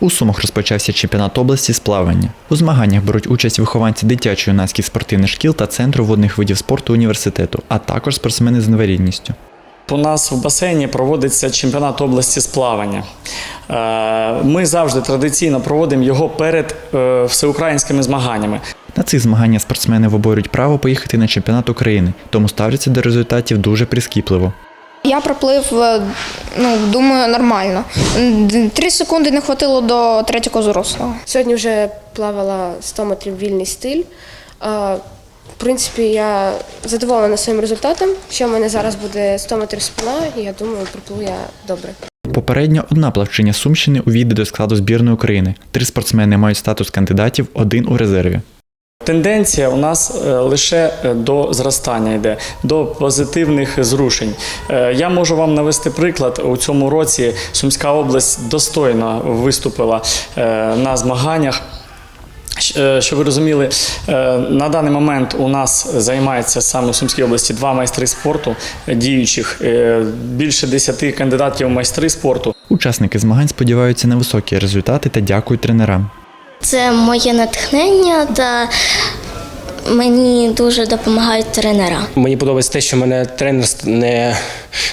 У Сумах розпочався чемпіонат області з плавання. У змаганнях беруть участь вихованці дитячо-юнацьких спортивних шкіл та центру водних видів спорту університету, а також спортсмени з інвалідністю. У нас в басейні проводиться чемпіонат області з плавання. Е, Ми завжди традиційно проводимо його перед е, всеукраїнськими змаганнями. На цих змаганнях спортсмени виборюють право поїхати на чемпіонат України, тому ставляться до результатів дуже прискіпливо. Я проплив, е, ну, думаю, нормально. Три секунди не хватило до третього зрослого. Сьогодні вже плавала 100 метрів вільний стиль. В принципі, я задоволена своїм результатом. Що в мене зараз буде 100 метрів спина, і я думаю, пропливу я добре. Попередньо одна плавчиня Сумщини увійде до складу збірної України. Три спортсмени мають статус кандидатів, один у резерві. Тенденція у нас е, лише е, до зростання йде, до позитивних зрушень. Е, Я можу вам навести приклад. У цьому році Сумська область достойно виступила на змаганнях. Щоб ви розуміли, на даний момент у нас займається саме в Сумській області два майстри спорту діючих, більше 10 кандидатів в майстри спорту. Учасники змагань сподіваються на високі результати та дякують тренерам. Це моє натхнення та мені дуже допомагають тренера. Мені подобається те, що мене тренер не,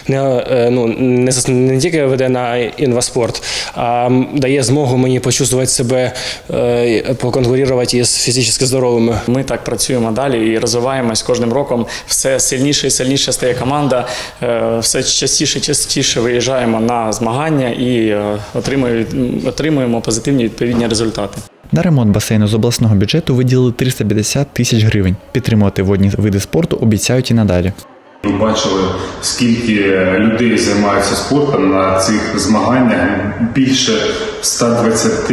не, е, ну, не, не тільки веде на інваспорт, а дає змогу мені почувствувати себе, е, поконкурувати із фізично здоровими. Ми так працюємо далі і розвиваємось кожним роком. Все сильніше і сильніше стає команда. Е, Все частіше і частіше виїжджаємо на змагання і отримуємо позитивні відповідні результати. На ремонт басейну з обласного бюджету виділили 350 тисяч гривень. Підтримувати водні види спорту обіцяють і надалі. Ви бачили, скільки людей займаються спортом на цих змаганнях. Більше 120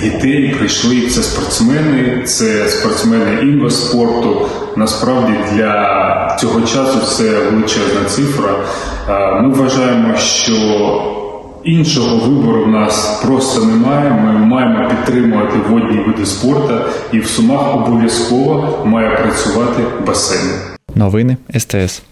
дітей прийшли. Це спортсмени, це спортсмени інваспорту. Насправді для цього часу це величезна цифра. Е, Ми вважаємо, що іншого вибору в нас просто немає. Ми маємо підтримувати водні види спорту, і в Сумах обов'язково має працювати басейн. Новини СТС.